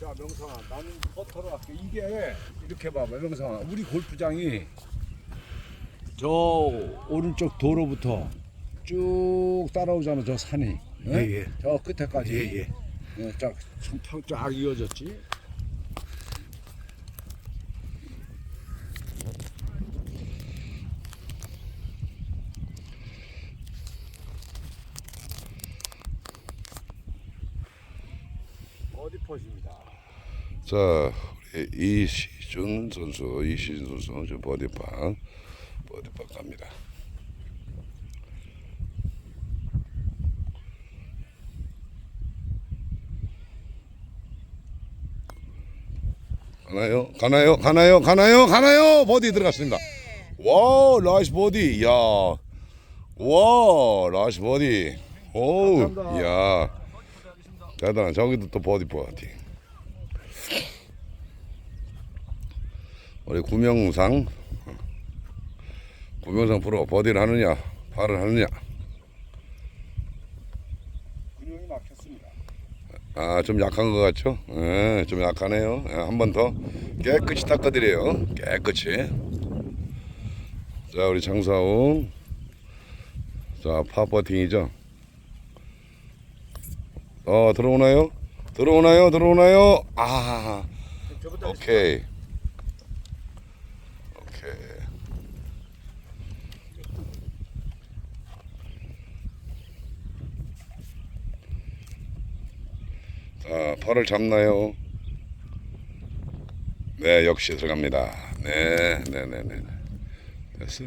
자 명성아 나는 퍼터로 할게 이게 이렇게 봐봐 명성아 우리 골프장이 저 오른쪽 도로부터 쭉 따라오잖아 저 산이 예? 예, 예. 저 끝에까지 예, 예. 예, 쫙, 쫙, 쫙 이어졌지 어디 퍼십니다 자, 우리 이시준 선수, 이시준 선수 저 버디팟, 버디팟 갑니다. 가나요? 가나요? 가나요? 가나요? 가나요? 버디 들어갔습니다. 와, 라이스 버디. 야. 와, 라이스 버디. 오. 야. 대단한. 저기도 또 버디 버디. 우리 구명상 구명상 프로 버디를 하느냐 팔을 하느냐 근육이 막혔습니다 아 좀 약한 것 같죠? 예, 좀 약하네요 한번 더 깨끗이 닦아드려요 깨끗이 자 우리 장사웅 자 파버팅이죠 어 들어오나요? 들어오나요? 들어오나요? 아 오케이 오케이 자 팔을 잡나요? 네 역시 들어갑니다 네네네네 됐어